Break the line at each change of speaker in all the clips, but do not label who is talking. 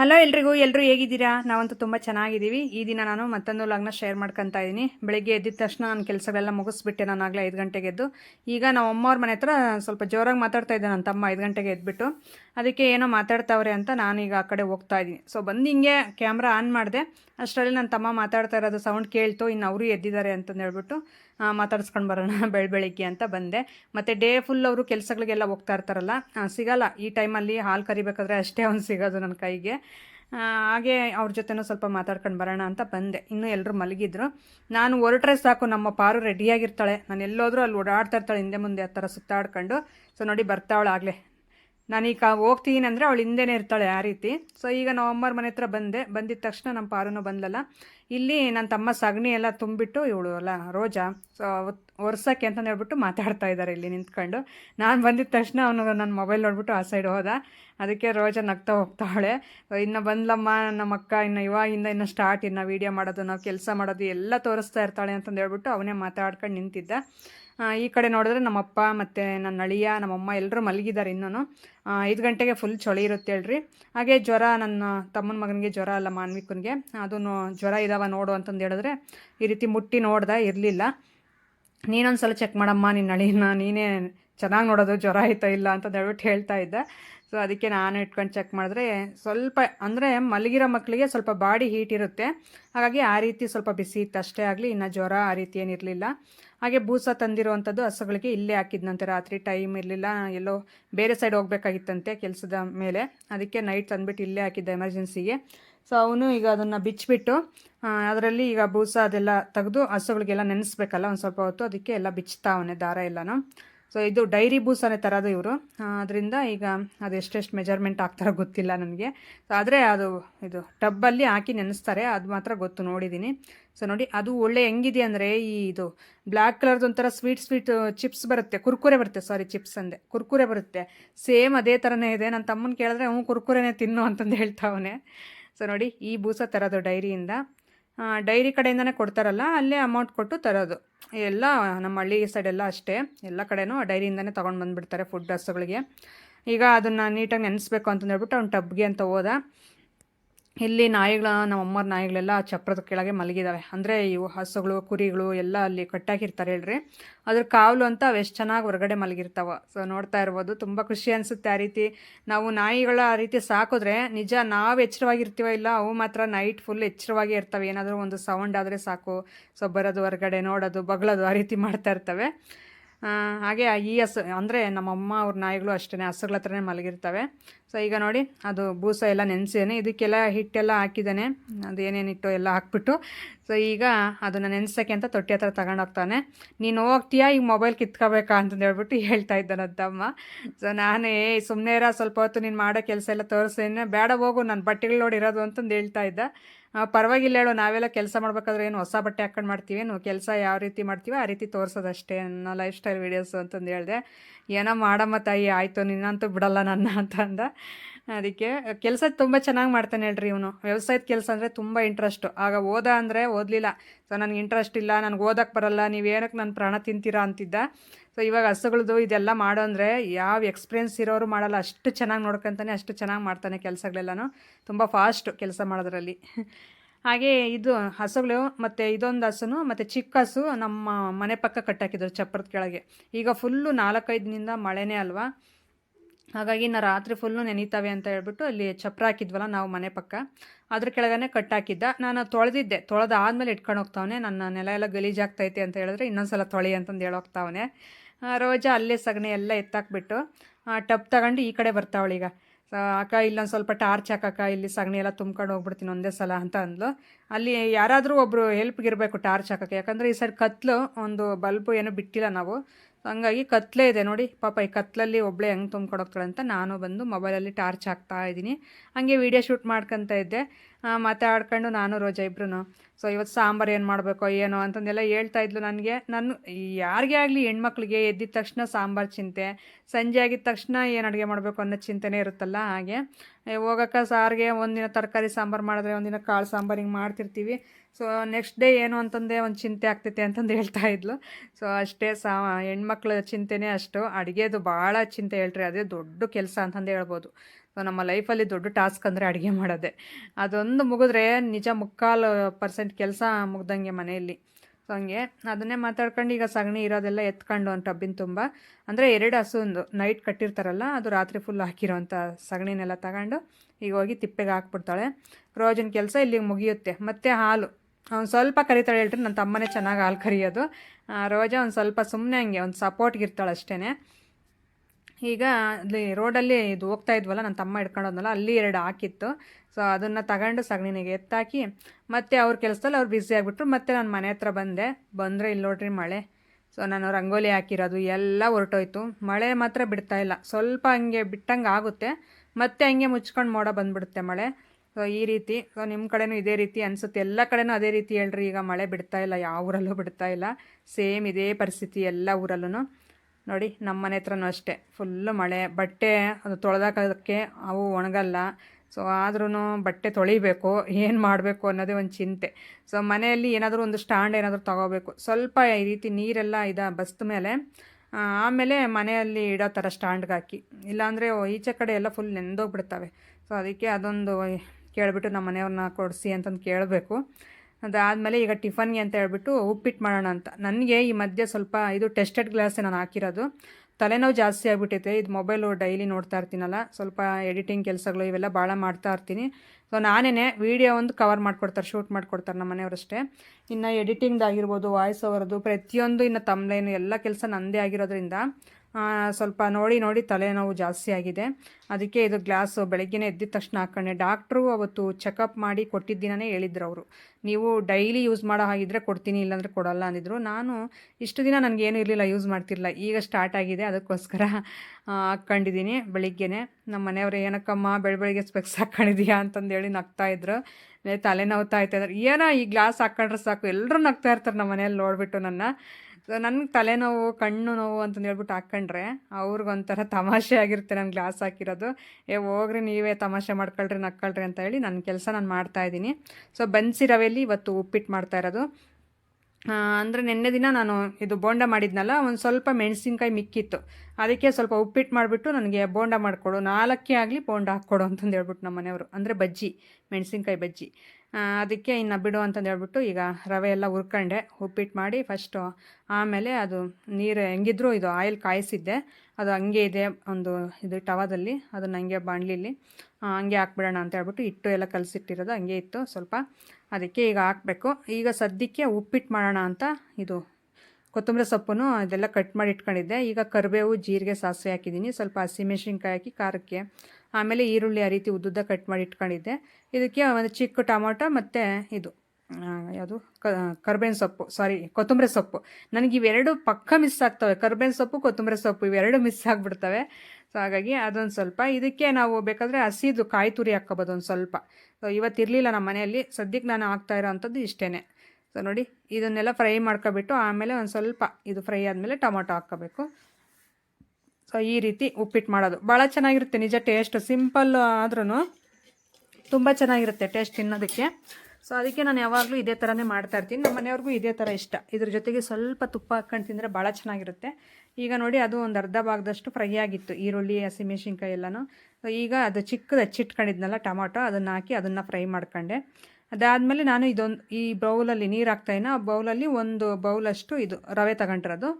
Hello ಎಲ್ರಿಗೂ ಎಲ್ಲರೂ ಹೇಗಿದ್ದೀರಾ? ನಾವಂತೂ ತುಂಬ ಚೆನ್ನಾಗಿದ್ದೀವಿ. ಈ ದಿನ ನಾನು ಮತ್ತೊಂದು ಲಗ್ನ ಶೇರ್ ಮಾಡ್ಕೊತಾ ಇದ್ದೀನಿ. ಬೆಳಗ್ಗೆ ಎದ್ದಿದ ತಕ್ಷಣ ನನ್ನ ಕೆಲಸಗಳೆಲ್ಲ ಮುಗಿಸ್ಬಿಟ್ಟೆ. ನಾನು ಆಗಲೇ ಐದು ಗಂಟೆಗೆ ಎದ್ದು. ಈಗ ನಾವು ಅಮ್ಮವ್ರ ಮನೆ ಹತ್ರ ಸ್ವಲ್ಪ ಜೋರಾಗಿ ಮಾತಾಡ್ತಾ ಇದ್ದೆ ನನ್ನ ತಮ್ಮ ಐದು ಗಂಟೆಗೆ ಎದ್ಬಿಟ್ಟು. ಅದಕ್ಕೆ ಏನೋ ಮಾತಾಡ್ತಾವ್ರೆ ಅಂತ ನಾನೀಗ ಆ ಕಡೆ ಹೋಗ್ತಾ ಇದ್ದೀನಿ. ಸೊ ಬಂದು ಹಿಂಗೆ ಕ್ಯಾಮ್ರಾ ಆನ್ ಮಾಡಿದೆ. ಅಷ್ಟರಲ್ಲಿ ನನ್ನ ತಮ್ಮ ಮಾತಾಡ್ತಾ ಇರೋದು ಸೌಂಡ್ ಕೇಳ್ತು. ಇನ್ನು ಅವರು ಎದ್ದಿದ್ದಾರೆ ಅಂತಂದು ಹೇಳ್ಬಿಟ್ಟು ಮಾತಾಡ್ಸ್ಕೊಂಡು ಬರೋಣ ಬೆಳ ಬೆಳಿಗ್ಗೆ ಅಂತ ಬಂದೆ. ಮತ್ತು ಡೇ ಫುಲ್ ಅವರು ಕೆಲಸಗಳಿಗೆಲ್ಲ ಹೋಗ್ತಾ ಇರ್ತಾರಲ್ಲ ಸಿಗಲ್ಲ. ಈ ಟೈಮಲ್ಲಿ ಹಾಲು ಕರಿಬೇಕಾದ್ರೆ ಅಷ್ಟೇ ಅವ್ನು ಸಿಗೋದು ನನ್ನ ಕೈಗೆ. ಹಾಗೆ ಅವ್ರ ಜೊತೆನೂ ಸ್ವಲ್ಪ ಮಾತಾಡ್ಕೊಂಡು ಬರೋಣ ಅಂತ ಬಂದೆ. ಇನ್ನೂ ಎಲ್ಲರೂ ಮಲಗಿದ್ರು. ನಾನು ಹೊರಟ್ರೆ ಸಾಕು ನಮ್ಮ ಪಾರು ರೆಡಿಯಾಗಿರ್ತಾಳೆ ನಾನು ಎಲ್ಲೋದ್ರೂ ಅಲ್ಲಿ ಓಡಾಡ್ತಾ ಇರ್ತಾಳೆ, ಹಿಂದೆ ಮುಂದೆ ಆ ಥರ ಸುತ್ತಾಡ್ಕೊಂಡು. ಸೊ ನೋಡಿ ಬರ್ತಾವಳೆ ಆಗಲೇ. ನಾನೀಗ ಹೋಗ್ತೀನಿ ಅಂದರೆ ಅವಳು ಹಿಂದೆನೇ ಇರ್ತಾಳೆ ಆ ರೀತಿ. ಸೊ ಈಗ ನಾವು ಅಮ್ಮರ ಮನೆ ಹತ್ರ ಬಂದೆ. ಬಂದಿದ ತಕ್ಷಣ ನಮ್ಮ ಪಾರೂ ಬಂದಲ್ಲ ಇಲ್ಲಿ ನನ್ನ ತಮ್ಮ ಸಗಣಿ ಎಲ್ಲ ತುಂಬಿಟ್ಟು ಇವಳು ಅಲ್ಲ, ರೋಜಾ. ಸೊ ಒರ್ಸಕ್ಕೆ ಅಂತಂದು ಹೇಳ್ಬಿಟ್ಟು ಮಾತಾಡ್ತಾ ಇದ್ದಾರೆ ಇಲ್ಲಿ ನಿಂತ್ಕೊಂಡು. ನಾನು ಬಂದಿದ ತಕ್ಷಣ ಅವನು ನನ್ನ ಮೊಬೈಲ್ ನೋಡ್ಬಿಟ್ಟು ಆ ಸೈಡ್ ಹೋದ. ಅದಕ್ಕೆ ರೋಜಾ ನಗ್ತಾ ಹೋಗ್ತಾವಳೆ. ಇನ್ನು ಬಂದ್ಲಮ್ಮ, ನಮ್ಮ ಅಕ್ಕ, ಇನ್ನು ಇವಾಗಿಂದ ಇನ್ನು ಸ್ಟಾರ್ಟ್ ಇನ್ನು ವೀಡಿಯೋ ಮಾಡೋದು, ನಾವು ಕೆಲಸ ಮಾಡೋದು ಎಲ್ಲ ತೋರಿಸ್ತಾ ಇರ್ತಾಳೆ ಅಂತಂದು ಹೇಳ್ಬಿಟ್ಟು ಅವನೇ ಮಾತಾಡ್ಕೊಂಡು ನಿಂತಿದ್ದ. ಈ ಕಡೆ ನೋಡಿದ್ರೆ ನಮ್ಮಪ್ಪ ಮತ್ತು ನನ್ನ ಅಳಿಯ, ನಮ್ಮಮ್ಮ ಎಲ್ಲರೂ ಮಲಗಿದ್ದಾರೆ ಇನ್ನೂ ಐದು ಗಂಟೆಗೆ ಫುಲ್ ಚಳಿ ಇರುತ್ತೆ ಹೇಳ್ರಿ. ಹಾಗೆ ಜ್ವರ ನನ್ನ ತಮ್ಮನ ಮಗನಿಗೆ ಜ್ವರ ಅಲ್ಲ ಮಾನ್ವಿಕನಿಗೆ. ಅದನ್ನು ಜ್ವರ ಇದಾವ ನೋಡು ಅಂತಂದು ಹೇಳಿದ್ರೆ ಈ ರೀತಿ ಮುಟ್ಟಿ ನೋಡ್ದೆ ಇರಲಿಲ್ಲ. ನೀನೊಂದು ಸಲ ಚೆಕ್ ಮಾಡಮ್ಮ ನಿನ್ನ ಅಳಿನ ನೀನೇ ಚೆನ್ನಾಗಿ ನೋಡೋದು, ಜ್ವರ ಆಯ್ತಾ ಇಲ್ಲ ಅಂತ ಹೇಳ್ಬಿಟ್ಟು ಹೇಳ್ತಾ ಇದ್ದೆ. ಸೊ ಅದಕ್ಕೆ ನಾನು ಇಟ್ಕೊಂಡು ಚೆಕ್ ಮಾಡಿದ್ರೆ ಸ್ವಲ್ಪ, ಅಂದರೆ ಮಲಗಿರೋ ಮಕ್ಕಳಿಗೆ ಸ್ವಲ್ಪ ಬಾಡಿ ಹೀಟ್ ಇರುತ್ತೆ. ಹಾಗಾಗಿ ಆ ರೀತಿ ಸ್ವಲ್ಪ ಬಿಸಿ ಇತ್ತು ಅಷ್ಟೇ ಆಗಲಿ, ಇನ್ನು ಜ್ವರ ಆ ರೀತಿ ಏನಿರಲಿಲ್ಲ ಹಾಗೆ ಬೂಸ ತಂದಿರುವಂಥದ್ದು ಹಸುಗಳಿಗೆ ಇಲ್ಲೇ ಹಾಕಿದ್ನಂತೆ ರಾತ್ರಿ ಟೈಮ್ ಇರಲಿಲ್ಲ. ಎಲ್ಲೋ ಬೇರೆ ಸೈಡ್ ಹೋಗ್ಬೇಕಾಗಿತ್ತಂತೆ ಕೆಲಸದ ಮೇಲೆ. ಅದಕ್ಕೆ ನೈಟ್ ತಂದುಬಿಟ್ಟು ಇಲ್ಲೇ ಹಾಕಿದ್ದೆ ಎಮರ್ಜೆನ್ಸಿಗೆ ಸೊ ಅವನು ಈಗ ಅದನ್ನು ಬಿಚ್ಚಿಬಿಟ್ಟು ಅದರಲ್ಲಿ ಈಗ ಬೂಸ ಅದೆಲ್ಲ ತೆಗೆದು ಹಸುಗಳಿಗೆಲ್ಲ ನೆನೆಸ್ಬೇಕಲ್ಲ ಒಂದು ಸ್ವಲ್ಪ ಹೊತ್ತು, ಅದಕ್ಕೆ ಎಲ್ಲ ಬಿಚ್ತಾ ಅವನೇ ದಾರ ಎಲ್ಲನೂ. ಸೊ ಇದು ಡೈರಿ ಬೂಸನೇ ತರೋದು ಇವರು. ಅದರಿಂದ ಈಗ ಅದು ಎಷ್ಟೆಷ್ಟು ಮೆಜರ್ಮೆಂಟ್ ಆಗ್ತಾರೋ ಗೊತ್ತಿಲ್ಲ ನನಗೆ. ಸೊ ಆದರೆ ಅದು, ಇದು ಟಬ್ಬಲ್ಲಿ ಹಾಕಿ ನೆನೆಸ್ತಾರೆ. ಅದು ಮಾತ್ರ ಗೊತ್ತು ನೋಡಿದ್ದೀನಿ ಸೊ ನೋಡಿ, ಅದು ಒಳ್ಳೆ ಹೆಂಗಿದೆ ಅಂದರೆ ಈ ಇದು ಬ್ಲ್ಯಾಕ್ ಕಲರ್ದು ಒಂಥರ ಸ್ವೀಟ್ ಸ್ವೀಟ್ ಚಿಪ್ಸ್ ಬರುತ್ತೆ. ಕುರ್ಕುರೆ ಬರುತ್ತೆ ಸಾರಿ ಚಿಪ್ಸ್ ಅಂದೆ. ಕುರ್ಕುರೆ ಬರುತ್ತೆ. ಸೇಮ್ ಅದೇ ಥರನೇ ಇದೆ. ನನ್ನ ತಮ್ಮನ ಕೇಳಿದ್ರೆ, ಹ್ಞೂ, ಕುರ್ಕುರೆನೇ ತಿನ್ನು ಅಂತಂದು ಹೇಳ್ತಾವನೆ. ಸೊ ನೋಡಿ, ಈ ಬೂಸ ತರೋದು ಡೈರಿಯಿಂದ ಡೈರಿ ಕಡೆಯಿಂದನೇ ಕೊಡ್ತಾರಲ್ಲ, ಅಲ್ಲೇ ಅಮೌಂಟ್ ಕೊಟ್ಟು ತರೋದು. ಎಲ್ಲ ನಮ್ಮ ಹಳ್ಳಿ ಸೈಡೆಲ್ಲ ಅಷ್ಟೇ. ಎಲ್ಲ ಕಡೆನೂ ಡೈರಿಯಿಂದನೇ ತೊಗೊಂಡು ಬಂದುಬಿಡ್ತಾರೆ ಫುಡ್ ಹಸುಗಳಿಗೆ ಈಗ ಅದನ್ನು ನೀಟಾಗಿ ನೆನೆಸ್ಬೇಕು ಅಂತಂದೇಳ್ಬಿಟ್ಟು ಅವ್ನು ಟಬ್ಗೆ ಅಂತ ಹೋದ. ಇಲ್ಲಿ ನಾಯಿಗಳ ನಮ್ಮ ಅಮ್ಮರ ನಾಯಿಗಳೆಲ್ಲ ಚಪ್ರದ ಕೆಳಗೆ ಮಲಗಿದ್ದಾವೆ ಅಂದರೆ ಇವು ಹಸುಗಳು, ಕುರಿಗಳು ಎಲ್ಲ ಅಲ್ಲಿ ಕಟ್ಟಾಕಿರ್ತಾರೆ ಹೇಳ್ರಿ. ಅದ್ರ ಕಾವಲು ಅಂತ ಅವೆಷ್ಟು ಚೆನ್ನಾಗಿ ಹೊರಗಡೆ ಮಲಗಿರ್ತಾವೆ. ಸೊ ನೋಡ್ತಾ ಇರ್ಬೋದು. ತುಂಬ ಖುಷಿ ಅನಿಸುತ್ತೆ ಆ ರೀತಿ. ನಾವು ನಾಯಿಗಳ ಆ ರೀತಿ ಸಾಕಿದ್ರೆ ನಿಜ ನಾವು ಎಚ್ಚರವಾಗಿರ್ತೀವ ಇಲ್ಲ ಅವು ಮಾತ್ರ ನೈಟ್ ಫುಲ್ ಎಚ್ಚರವಾಗಿ ಇರ್ತವೆ. ಏನಾದರೂ ಒಂದು ಸೌಂಡ್ ಆದರೆ ಸಾಕು. ಸೊ ಬರೋದು ಹೊರಗಡೆ, ನೋಡೋದು, ಬಗಳೋದು ಆ ರೀತಿ ಮಾಡ್ತಾ ಇರ್ತವೆ. ಹಾಗೆ ಈ ಹಸು, ಅಂದರೆ ನಮ್ಮಮ್ಮ ಅವ್ರ ನಾಯಿಗಳು ಅಷ್ಟೇ ಹಸುಗಳ ಹತ್ರನೇ ಮಲಗಿರ್ತವೆ. ಸೊ ಈಗ ನೋಡಿ, ಅದು ಬೂಸ ಎಲ್ಲ ನೆನೆಸಿದ್ದೇನೆ. ಇದಕ್ಕೆಲ್ಲ ಹಿಟ್ಟೆಲ್ಲ ಹಾಕಿದ್ದಾನೆ. ಅದು ಏನೇನಿಟ್ಟು ಎಲ್ಲ ಹಾಕ್ಬಿಟ್ಟು. ಸೊ ಈಗ ಅದನ್ನು ನೆನೆಸೋಕ್ಕೆ ಅಂತ ತೊಟ್ಟಿ ಹತ್ರ ತಗೊಂಡೋಗ್ತಾನೆ. ನೀನು ಹೋಗ್ತೀಯಾ? ಈಗ ಮೊಬೈಲ್ ಕಿತ್ಕೋಬೇಕಾ ಅಂತಂದು ಹೇಳ್ಬಿಟ್ಟು ಹೇಳ್ತಾ ಇದ್ದಾನೆ ಅದಮ್ಮ ಸೊ ನಾನೇ ಸುಮ್ಮನೆ ಇರ, ಸ್ವಲ್ಪ ಹೊತ್ತು ನೀನು ಮಾಡೋ ಕೆಲಸ ಎಲ್ಲ ತೋರಿಸ್ತೇನೆ ಬೇಡ ಹೋಗು ನನ್ನ ಬಟ್ಟೆಗಳು ನೋಡಿರೋದು ಅಂತಂದು ಹೇಳ್ತಾ ಇದ್ದ. ಪರವಾಗಿಲ್ಲ ಹೇಳು, ನಾವೆಲ್ಲ ಕೆಲಸ ಮಾಡ್ಬೇಕಾದ್ರೆ ಏನು ಹೊಸ ಬಟ್ಟೆ ಹಾಕೊಂಡು ಮಾಡ್ತೀವಿ, ಏನು ಕೆಲಸ ಯಾವ ರೀತಿ ಮಾಡ್ತೀವಿ ಆ ರೀತಿ ತೋರಿಸೋದಷ್ಟೇ ಅನ್ನೋ ಲೈಫ್ ಸ್ಟೈಲ್ ವೀಡಿಯೋಸು ಅಂತಂದು ಹೇಳಿದೆ. ಏನೋ ಮಾಡಮ್ಮ ತಾಯಿ, ಆಯಿತು, ನಿನ್ನಂತೂ ಬಿಡಲ್ಲ ನನ್ನ ಅಂತ ಅಂದ. ಅದಕ್ಕೆ ಕೆಲಸ ತುಂಬ ಚೆನ್ನಾಗಿ ಮಾಡ್ತಾನೆ ಹೇಳ್ರಿ ಇವನು. ವ್ಯವಸಾಯದ ಕೆಲಸ ಅಂದರೆ ತುಂಬ ಇಂಟ್ರೆಸ್ಟು ಆಗ ಓದ ಅಂದರೆ ಓದಲಿಲ್ಲ. ಸೊ ನನಗೆ ಇಂಟ್ರೆಸ್ಟ್ ಇಲ್ಲ, ನನಗೆ ಓದಕ್ಕೆ ಬರಲ್ಲ ನೀವೇನಕ್ಕೆ ನನ್ನ ಪ್ರಾಣ ತಿಂತೀರಾ ಅಂತಿದ್ದ. ಸೊ ಇವಾಗ ಹಸುಗಳದು ಇದೆಲ್ಲ ಮಾಡೋ ಅಂದರೆ ಯಾವ ಎಕ್ಸ್ಪೀರಿಯನ್ಸ್ ಇರೋರು ಮಾಡಲ್ಲ. ಅಷ್ಟು ಚೆನ್ನಾಗಿ ನೋಡ್ಕೊತಾನೆ, ಅಷ್ಟು ಚೆನ್ನಾಗಿ ಮಾಡ್ತಾನೆ ಕೆಲಸಗಳೆಲ್ಲನೂ. ತುಂಬ ಫಾಸ್ಟು ಕೆಲಸ ಮಾಡೋದ್ರಲ್ಲಿ. ಹಾಗೆ ಇದು ಹಸುಗಳು ಮತ್ತು ಇದೊಂದು ಹಸುನು ಮತ್ತು ಚಿಕ್ಕ ಹಸು ನಮ್ಮ ಮನೆ ಪಕ್ಕ ಕಟ್ಟಾಕಿದ್ರು ಚಪ್ಪರದ ಕೆಳಗೆ. ಈಗ ಫುಲ್ಲು ನಾಲ್ಕೈದಿನಿಂದ ಮಳೆನೇ ಅಲ್ವಾ? ಹಾಗಾಗಿ ನಾ ರಾತ್ರಿ ಫುಲ್ಲು ನೆನೀತಾವೆ ಅಂತ ಹೇಳ್ಬಿಟ್ಟು ಅಲ್ಲಿ ಚಪ್ರ ಹಾಕಿದ್ವಲ್ಲ ನಾವು ಮನೆ ಪಕ್ಕ. ಅದ್ರ ಕೆಳಗನೆ ಕಟ್ಟಾಕಿದ್ದ ನಾನು ತೊಳೆದಿದ್ದೆ. ತೊಳೆದ ಆದಮೇಲೆ ಇಟ್ಕೊಂಡು ಹೋಗ್ತಾವನೆ. ನನ್ನ ನೆಲ ಎಲ್ಲ ಗಲೀಜಾಗ್ತೈತೆ ಅಂತ ಹೇಳಿದ್ರೆ ಇನ್ನೊಂದ್ಸಲ ತೊಳಿ ಅಂತಂದು ಹೇಳೋಗ್ತಾವನೆ ರೋಜಾ ಅಲ್ಲೇ ಸಗಣಿ ಎಲ್ಲ ಎತ್ತಾಕ್ಬಿಟ್ಟು ಟಬ್ ತಗೊಂಡು ಈ ಕಡೆ ಬರ್ತಾವಳೀಗ ಅಕ್ಕ ಇಲ್ಲೊಂದು ಸ್ವಲ್ಪ ಟಾರ್ಚ್ ಹಾಕಕ್ಕ, ಇಲ್ಲಿ ಸಗಣಿ ಎಲ್ಲ ತುಂಬ್ಕೊಂಡು ಹೋಗ್ಬಿಡ್ತೀನಿ ಒಂದೇ ಸಲ ಅಂತ ಅಂದ್ಲು. ಅಲ್ಲಿ ಯಾರಾದರೂ ಒಬ್ಬರು ಹೆಲ್ಪ್ಗೆ ಇರಬೇಕು ಟಾರ್ಚ್ ಹಾಕಕ್ಕೆ. ಯಾಕಂದರೆ ಈ ಸೈಡ್ ಕತ್ಲು, ಒಂದು ಬಲ್ಬು ಏನೂ ಬಿಟ್ಟಿಲ್ಲ ನಾವು. ಹಂಗಾಗಿ ಕತ್ಲೆ ಇದೆ ನೋಡಿ. ಪಾಪ ಈ ಕತ್ಲಲ್ಲಿ ಒಬ್ಬಳೆ ಹೆಂಗೆ ತುಂಬ್ಕೊಡೋಗ್ತಾಳೆ ಅಂತ ನಾನು ಬಂದು ಮೊಬೈಲಲ್ಲಿ ಟಾರ್ಚ್ ಹಾಕ್ತಾ ಇದ್ದೀನಿ. ಹಾಗೆ ವೀಡಿಯೋ ಶೂಟ್ ಮಾಡ್ಕೊತ ಇದ್ದೆ. ಮಾತಾಡ್ಕೊಂಡು ನಾನು, ರೋಜಾ ಇಬ್ರು ಸೊ ಇವತ್ತು ಸಾಂಬಾರು ಏನು ಮಾಡಬೇಕೋ ಏನೋ ಅಂತಂದೆಲ್ಲ ಹೇಳ್ತಾ ಇದ್ಲು ನನಗೆ. ನಾನು ಯಾರಿಗೇ ಆಗಲಿ ಹೆಣ್ಮಕ್ಳಿಗೆ ಎದ್ದಿದ ತಕ್ಷಣ ಸಾಂಬಾರು ಚಿಂತೆ, ಸಂಜೆ ಆಗಿದ ತಕ್ಷಣ ಏನು ಅಡುಗೆ ಮಾಡಬೇಕು ಅನ್ನೋ ಚಿಂತೆನೇ ಇರುತ್ತಲ್ಲ ಹಾಗೆ. ಹೋಗಕ್ಕ ಸಾರಿಗೆ ಒಂದಿನ ತರಕಾರಿ ಸಾಂಬಾರು ಮಾಡಿದ್ರೆ ಒಂದಿನ ಕಾಳು ಸಾಂಬಾರು ಹಿಂಗೆ ಮಾಡ್ತಿರ್ತೀವಿ. ಸೊ ನೆಕ್ಸ್ಟ್ ಡೇ ಏನು ಅಂತಂದೆ ಒಂದು ಚಿಂತೆ ಆಗ್ತೈತೆ ಅಂತಂದು ಹೇಳ್ತಾ ಇದ್ಲು. ಸೊ ಅಷ್ಟೇ ಸಾ, ಹೆಣ್ಮಕ್ಳ ಚಿಂತೆನೇ ಅಷ್ಟು. ಅಡುಗೆದು ಭಾಳ ಚಿಂತೆ ಹೇಳ್ರಿ, ಅದೇ ದೊಡ್ಡ ಕೆಲಸ ಅಂತಂದು ಹೇಳ್ಬೋದು. ಸೊ ನಮ್ಮ ಲೈಫಲ್ಲಿ ದೊಡ್ಡ ಟಾಸ್ಕ್ ಅಂದರೆ ಅಡುಗೆ ಮಾಡೋದೆ. ಅದೊಂದು ಮುಗಿದ್ರೆ ನಿಜ ಮುಕ್ಕಾಲು ಪರ್ಸೆಂಟ್ ಕೆಲಸ ಮುಗ್ದಂಗೆ ಮನೆಯಲ್ಲಿ. ಸೊ ಹಂಗೆ ಅದನ್ನೇ ಮಾತಾಡ್ಕೊಂಡು ಈಗ ಸಗಣಿ ಇರೋದೆಲ್ಲ ಎತ್ಕೊಂಡು ಒಂದು ಟಬ್ಬಿನ ತುಂಬ. ಅಂದರೆ ಎರಡು ಹಸು ಒಂದು ನೈಟ್ ಕಟ್ಟಿರ್ತಾರಲ್ಲ, ಅದು ರಾತ್ರಿ ಫುಲ್ ಹಾಕಿರೋಂಥ ಸಗಣಿನೆಲ್ಲ ತಗೊಂಡು ಈಗ ಹೋಗಿ ತಿಪ್ಪೆಗೆ ಹಾಕ್ಬಿಡ್ತಾಳೆ. ರೋಜಿನ ಕೆಲಸ ಇಲ್ಲಿಗೆ ಮುಗಿಯುತ್ತೆ. ಮತ್ತು ಹಾಲು. ಅವ್ನು ಸ್ವಲ್ಪ ಕರಿತಾಳೆ ಹೇಳ್ರಿ ನನ್ನ ತಮ್ಮನೇ ಚೆನ್ನಾಗಿ ಹಾಲು ಕರಿಯೋದು. ರೋಜಾ ಒಂದು ಸ್ವಲ್ಪ ಸುಮ್ಮನೆ ಹಂಗೆ, ಒಂದು ಸಪೋರ್ಟ್ಗೆ ಇರ್ತಾಳೆ ಅಷ್ಟೇ ಈಗ ಅಲ್ಲಿ ರೋಡಲ್ಲಿ ಇದು ಹೋಗ್ತಾ ಇದ್ವಲ್ಲ ನನ್ನ ತಮ್ಮ ಹಿಡ್ಕೊಂಡೋದ್ನಲ್ಲ ಅಲ್ಲಿ ಎರಡು ಹಾಕಿತ್ತು. ಸೊ ಅದನ್ನು ತಗೊಂಡು ಸಗಣಿನಿಗೆ ಎತ್ತಾಕಿ, ಮತ್ತೆ ಅವ್ರ ಕೆಲಸದಲ್ಲಿ ಅವ್ರು ಬ್ಯುಸಿ ಆಗಿಬಿಟ್ರು. ಮತ್ತೆ ನಾನು ಮನೆ ಹತ್ರ ಬಂದೆ. ಬಂದರೆ ಇಲ್ಲಿ ನೋಡ್ರಿ ಮಳೆ. ಸೊ ನಾನು ರಂಗೋಲಿ ಹಾಕಿರೋದು, ಎಲ್ಲ ಹೊರಟೋಯ್ತು. ಮಳೆ ಮಾತ್ರ ಬಿಡ್ತಾ ಇಲ್ಲ. ಸ್ವಲ್ಪ ಹಂಗೆ ಬಿಟ್ಟಂಗೆ ಆಗುತ್ತೆ. ಮತ್ತೆ ಹಂಗೆ ಮುಚ್ಕೊಂಡು ಮೋಡ ಬಂದುಬಿಡುತ್ತೆ ಮಳೆ. ಸೊ ಈ ರೀತಿ ಸೊ ನಿಮ್ಮ ಕಡೆನೂ ಇದೇ ರೀತಿ ಅನಿಸುತ್ತೆ. ಎಲ್ಲ ಕಡೆನೂ ಅದೇ ರೀತಿ ಹೇಳ್ರಿ, ಈಗ ಮಳೆ ಬಿಡ್ತಾ ಇಲ್ಲ, ಯಾವ ಊರಲ್ಲೂ ಬಿಡ್ತಾ ಇಲ್ಲ. ಸೇಮ್ ಇದೇ ಪರಿಸ್ಥಿತಿ ಎಲ್ಲ ಊರಲ್ಲೂ ನೋಡಿ, ನಮ್ಮ ಮನೆ ಹತ್ರನೂ ಅಷ್ಟೇ. ಫುಲ್ಲು ಮಳೆ, ಬಟ್ಟೆ ಅದು ತೊಳೆದಾಕೋದಕ್ಕೆ ಅವು ಒಣಗಲ್ಲ. ಸೊ ಆದ್ರೂ ಬಟ್ಟೆ ತೊಳಿಬೇಕು, ಏನು ಮಾಡಬೇಕು ಅನ್ನೋದೇ ಒಂದು ಚಿಂತೆ. ಸೊ ಮನೆಯಲ್ಲಿ ಏನಾದರೂ ಒಂದು ಸ್ಟ್ಯಾಂಡ್ ಏನಾದರೂ ತಗೋಬೇಕು. ಸ್ವಲ್ಪ ಈ ರೀತಿ ನೀರೆಲ್ಲ ಇದ ಬಸ್ದ ಮೇಲೆ ಆಮೇಲೆ ಮನೆಯಲ್ಲಿ ಇಡೋ ಥರ ಸ್ಟ್ಯಾಂಡ್ಗೆ ಹಾಕಿ. ಇಲ್ಲಾಂದರೆ ಈಚೆ ಕಡೆ ಎಲ್ಲ ಫುಲ್ ನೆಂದೋಗ್ಬಿಡ್ತವೆ. ಸೊ ಅದಕ್ಕೆ ಅದೊಂದು ಕೇಳಿಬಿಟ್ಟು ನಮ್ಮ ಮನೆಯವ್ರನ್ನ ಕೊಡಿಸಿ ಅಂತಂದು ಕೇಳಬೇಕು. ಅದಾದಮೇಲೆ ಈಗ ಟಿಫನ್ಗೆ ಅಂತ ಹೇಳ್ಬಿಟ್ಟು ಉಪ್ಪಿಟ್ಟು ಮಾಡೋಣ ಅಂತ. ನನಗೆ ಈ ಮಧ್ಯೆ ಸ್ವಲ್ಪ ಇದು ಟೆಸ್ಟೆಡ್ ಗ್ಲಾಸೇ ನಾನು ಹಾಕಿರೋದು. ತಲೆನೋವು ಜಾಸ್ತಿ ಆಗಿಬಿಟ್ಟೈತೆ ಇದು ಮೊಬೈಲು ಡೈಲಿ ನೋಡ್ತಾ ಇರ್ತೀನಲ್ಲ, ಸ್ವಲ್ಪ ಎಡಿಟಿಂಗ್ ಕೆಲಸಗಳು ಇವೆಲ್ಲ ಭಾಳ ಮಾಡ್ತಾ ಇರ್ತೀನಿ. ಸೊ ನಾನೇ ವೀಡಿಯೋ ಒಂದು ಕವರ್ ಮಾಡಿಕೊಡ್ತಾರೆ, ಶೂಟ್ ಮಾಡಿಕೊಡ್ತಾರೆ ನಮ್ಮ ಮನೆಯವರಷ್ಟೇ. ಇನ್ನು ಎಡಿಟಿಂಗ್ದಾಗಿರ್ಬೋದು, ವಾಯ್ಸ್ ಓವರ್ದು, ಪ್ರತಿಯೊಂದು ಇನ್ನು ತಮ್ಮಲೇನು ಎಲ್ಲ ಕೆಲಸ ನನ್ನದೇ ಆಗಿರೋದ್ರಿಂದ ಸ್ವಲ್ಪ ನೋಡಿ ನೋಡಿ ತಲೆನೋವು ಜಾಸ್ತಿ ಆಗಿದೆ. ಅದಕ್ಕೆ ಇದು ಗ್ಲಾಸು ಬೆಳಗ್ಗೆನೇ ಎದ್ದಿದ ತಕ್ಷಣ ಹಾಕೊಂಡೆ. ಡಾಕ್ಟ್ರು ಅವತ್ತು ಚೆಕಪ್ ಮಾಡಿ ಕೊಟ್ಟಿದ್ದಿನೇ ಹೇಳಿದ್ರು ಅವರು. ನೀವು ಡೈಲಿ ಯೂಸ್ ಮಾಡೋ ಹಾಗಿದ್ರೆ ಕೊಡ್ತೀನಿ, ಇಲ್ಲಾಂದರೆ ಕೊಡಲ್ಲ ಅಂದಿದ್ರು. ನಾನು ಇಷ್ಟು ದಿನ ನನಗೇನು ಇರಲಿಲ್ಲ, ಯೂಸ್ ಮಾಡ್ತಿರಲಿಲ್ಲ. ಈಗ ಸ್ಟಾರ್ಟ್ ಆಗಿದೆ, ಅದಕ್ಕೋಸ್ಕರ ಹಾಕ್ಕೊಂಡಿದ್ದೀನಿ ಬೆಳಿಗ್ಗೆನೆ. ನಮ್ಮ ಮನೆಯವರು, ಏನಕ್ಕಮ್ಮ ಬೆಳ ಬೆಳಿಗ್ಗೆ ಸ್ಪೆಕ್ಸ್ ಹಾಕ್ಕೊಂಡಿದ್ಯಾ ಅಂತಂದೇಳಿ ನಗ್ತಾ ಇದ್ರು. ಲೇ ತಲೆ ನೋವ್ತಾ ಐತೆ ಏನೋ ಈ ಗ್ಲಾಸ್ ಹಾಕ್ಕೊಂಡ್ರೆ ಸಾಕು ಎಲ್ಲರೂ ನಗ್ತಾ ಇರ್ತಾರೆ ನಮ್ಮ ಮನೇಲಿ ನೋಡಿಬಿಟ್ಟು ನನ್ನ. ನನಗೆ ತಲೆನೋವು, ಕಣ್ಣು ನೋವು ಅಂತಂದು ಹೇಳ್ಬಿಟ್ಟು ಹಾಕ್ಕೊಂಡ್ರೆ ಅವ್ರಿಗೊಂಥರ ತಮಾಷೆ ಆಗಿರುತ್ತೆ ನಾನು ಗ್ಲಾಸ್ ಹಾಕಿರೋದು. ಏ, ಹೋಗ್ರಿ ನೀವೇ ತಮಾಷೆ ಮಾಡ್ಕೊಳ್ರಿ, ನಕ್ಕೊಳ್ರಿ ಅಂತ ಹೇಳಿ ನನ್ನ ಕೆಲಸ ನಾನು ಮಾಡ್ತಾಯಿದ್ದೀನಿ ಸೊ ಬನ್ಸಿ ರವೆಯಲ್ಲಿ ಇವತ್ತು ಉಪ್ಪಿಟ್ಟು ಮಾಡ್ತಾ ಇರೋದು. ಅಂದರೆ ನಿನ್ನೆ ದಿನ ನಾನು ಇದು ಬೋಂಡ ಮಾಡಿದ್ನಲ್ಲ, ಒಂದು ಸ್ವಲ್ಪ ಮೆಣಸಿನ್ಕಾಯಿ ಮಿಕ್ಕಿತ್ತು. ಅದಕ್ಕೆ ಸ್ವಲ್ಪ ಉಪ್ಪಿಟ್ಟು ಮಾಡಿಬಿಟ್ಟು ನನಗೆ ಬೋಂಡ ಮಾಡಿಕೊಡು ನಾಲ್ಕೇ ಆಗಲಿ ಬೋಂಡ ಹಾಕ್ಕೊಡು ಅಂತಂದು ಹೇಳ್ಬಿಟ್ಟು ನಮ್ಮ ಮನೆಯವರು. ಅಂದರೆ ಬಜ್ಜಿ, ಮೆಣಸಿನ್ಕಾಯಿ ಬಜ್ಜಿ. ಅದಕ್ಕೆ ಇನ್ನು ಬಿಡು ಅಂತಂದು ಹೇಳ್ಬಿಟ್ಟು ಈಗ ರವೆ ಎಲ್ಲ ಹುರ್ಕೊಂಡೆ, ಉಪ್ಪಿಟ್ಟು ಮಾಡಿ ಫಸ್ಟು ಆಮೇಲೆ ಅದು ನೀರು ಹೆಂಗಿದ್ರು ಇದು ಆಯಿಲ್ ಕಾಯಿಸಿದ್ದೆ. ಅದು ಹಂಗೆ ಇದೆ ಒಂದು ಇದು ಟವಾದಲ್ಲಿ ಅದನ್ನು ಹಂಗೆ ಬಾಣಲಿಲಿ ಹಂಗೆ ಹಾಕ್ಬಿಡೋಣ ಅಂತ ಹೇಳ್ಬಿಟ್ಟು ಹಿಟ್ಟು ಎಲ್ಲ ಕಲಸಿಟ್ಟಿರೋದು ಹಂಗೆ ಇತ್ತು ಸ್ವಲ್ಪ. ಅದಕ್ಕೆ ಈಗ ಹಾಕಬೇಕು. ಈಗ ಸದ್ಯಕ್ಕೆ ಉಪ್ಪಿಟ್ಟು ಮಾಡೋಣ ಅಂತ ಇದು ಕೊತ್ತಂಬರಿ ಸೊಪ್ಪನ್ನು ಅದೆಲ್ಲ ಕಟ್ ಮಾಡಿ ಇಟ್ಕೊಂಡಿದ್ದೆ. ಈಗ ಕರಿಬೇವು, ಜೀರಿಗೆ, ಸಾಸಿವೆ ಹಾಕಿದ್ದೀನಿ. ಸ್ವಲ್ಪ ಹಸಿಮೆಣ್ಸಿನ್ಕಾಯಿ ಹಾಕಿ ಖಾರಕ್ಕೆ. ಆಮೇಲೆ ಈರುಳ್ಳಿ ಆ ರೀತಿ ಉದ್ದುದ್ದ ಕಟ್ ಮಾಡಿ ಇಟ್ಕೊಂಡಿದ್ದೆ. ಇದಕ್ಕೆ ಒಂದು ಚಿಕ್ಕ ಟೊಮೊಟೊ ಮತ್ತು ಇದು ಯಾವುದು? ಕರ್ಬೇವಿನ ಸೊಪ್ಪು. ಸಾರಿ, ಕೊತ್ತಂಬರಿ ಸೊಪ್ಪು. ನನಗೆ ಇವೆರಡು ಪಕ್ಕ ಮಿಸ್ ಆಗ್ತವೆ. ಕರ್ಬೇವಿನ ಸೊಪ್ಪು, ಕೊತ್ತಂಬರಿ ಸೊಪ್ಪು ಇವೆರಡು ಮಿಸ್ ಆಗಿಬಿಡ್ತವೆ. ಸೊ ಹಾಗಾಗಿ ಅದೊಂದು ಸ್ವಲ್ಪ. ಇದಕ್ಕೆ ನಾವು ಬೇಕಾದರೆ ಹಸಿದು ಕಾಯಿ ತುರಿ ಹಾಕ್ಕೋಬೋದು ಒಂದು ಸ್ವಲ್ಪ. ಸೊ ಇವತ್ತಿರಲಿಲ್ಲ ನಮ್ಮ ಮನೆಯಲ್ಲಿ. ಸದ್ಯಕ್ಕೆ ನಾನು ಹಾಕ್ತಾ ಇರೋವಂಥದ್ದು ಇಷ್ಟೇ ಸೊ ನೋಡಿ, ಇದನ್ನೆಲ್ಲ ಫ್ರೈ ಮಾಡ್ಕೊಬಿಟ್ಟು ಆಮೇಲೆ ಒಂದು ಸ್ವಲ್ಪ ಇದು ಫ್ರೈ ಆದಮೇಲೆ ಟೊಮೊಟೊ ಹಾಕ್ಕೋಬೇಕು. ಸೊ ಈ ರೀತಿ ಉಪ್ಪಿಟ್ಟು ಮಾಡೋದು. ಭಾಳ ಚೆನ್ನಾಗಿರುತ್ತೆ ನಿಜ ಟೇಸ್ಟ್. ಸಿಂಪಲ್ ಆದ್ರೂ ತುಂಬ ಚೆನ್ನಾಗಿರುತ್ತೆ ಟೇಸ್ಟ್ ತಿನ್ನೋದಕ್ಕೆ. ಸೊ ಅದಕ್ಕೆ ನಾನು ಯಾವಾಗಲೂ ಇದೇ ಥರನೇ ಮಾಡ್ತಾ ಇರ್ತೀನಿ. ನಮ್ಮ ಮನೆಯವ್ರಿಗೂ ಇದೇ ಥರ ಇಷ್ಟ. ಇದ್ರ ಜೊತೆಗೆ ಸ್ವಲ್ಪ ತುಪ್ಪ ಹಾಕ್ಕೊಂಡು ತಿಂದರೆ ಭಾಳ ಚೆನ್ನಾಗಿರುತ್ತೆ. ಈಗ ನೋಡಿ ಅದು ಒಂದು ಅರ್ಧ ಭಾಗದಷ್ಟು ಫ್ರೈ ಆಗಿತ್ತು. ಈರುಳ್ಳಿ ಹಸಿಮೆಣ್ಸಿನ್ಕಾಯಿ ಎಲ್ಲನೂ. ಈಗ ಅದು ಚಿಕ್ಕದು ಹಚ್ಚಿಟ್ಕೊಂಡಿದ್ನಲ್ಲ ಟೊಮಾಟೊ, ಅದನ್ನು ಹಾಕಿ ಅದನ್ನು ಫ್ರೈ ಮಾಡ್ಕೊಂಡೆ. ಅದಾದಮೇಲೆ ನಾನು ಇದೊಂದು, ಈ ಬೌಲಲ್ಲಿ ನೀರು ಹಾಕ್ತಾಯಿನ ಆ ಬೌಲಲ್ಲಿ ಒಂದು ಬೌಲಷ್ಟು ಇದು ರವೆ ತಗೊಂಡಿರೋದು.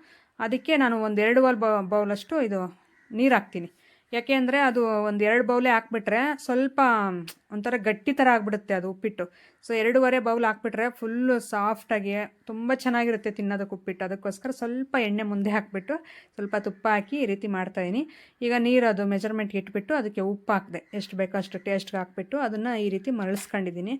ಅದಕ್ಕೆ ನಾನು ಒಂದು ಎರಡು ಬೌಲ್ ಬೌಲಷ್ಟು ಇದು ನೀರು ಹಾಕ್ತೀನಿ. ಯಾಕೆ ಅಂದರೆ ಅದು ಒಂದು ಎರಡು ಬೌಲೇ ಹಾಕ್ಬಿಟ್ರೆ ಸ್ವಲ್ಪ ಒಂಥರ ಗಟ್ಟಿ ಥರ ಆಗಿಬಿಡುತ್ತೆ ಅದು ಉಪ್ಪಿಟ್ಟು. ಸೊ ಎರಡೂವರೆ ಬೌಲ್ ಹಾಕ್ಬಿಟ್ರೆ ಫುಲ್ಲು ಸಾಫ್ಟಾಗಿ ತುಂಬ ಚೆನ್ನಾಗಿರುತ್ತೆ ತಿನ್ನೋದಕ್ಕೆ ಉಪ್ಪಿಟ್ಟು. ಅದಕ್ಕೋಸ್ಕರ ಸ್ವಲ್ಪ ಎಣ್ಣೆ ಮುಂದೆ ಹಾಕ್ಬಿಟ್ಟು ಸ್ವಲ್ಪ ತುಪ್ಪ ಹಾಕಿ ಈ ರೀತಿ ಮಾಡ್ತಾಯಿದ್ದೀನಿ ಈಗ ನೀರು ಅದು ಮೆಜರ್ಮೆಂಟ್ಗೆ ಇಟ್ಬಿಟ್ಟು ಅದಕ್ಕೆ ಉಪ್ಪು ಹಾಕಿದೆ. ಎಷ್ಟು ಬೇಕೋ ಅಷ್ಟು ಟೇಸ್ಟ್ಗೆ ಹಾಕ್ಬಿಟ್ಟು ಅದನ್ನು ಈ ರೀತಿ ಮರಳಿಸ್ಕೊಂಡಿದ್ದೀನಿ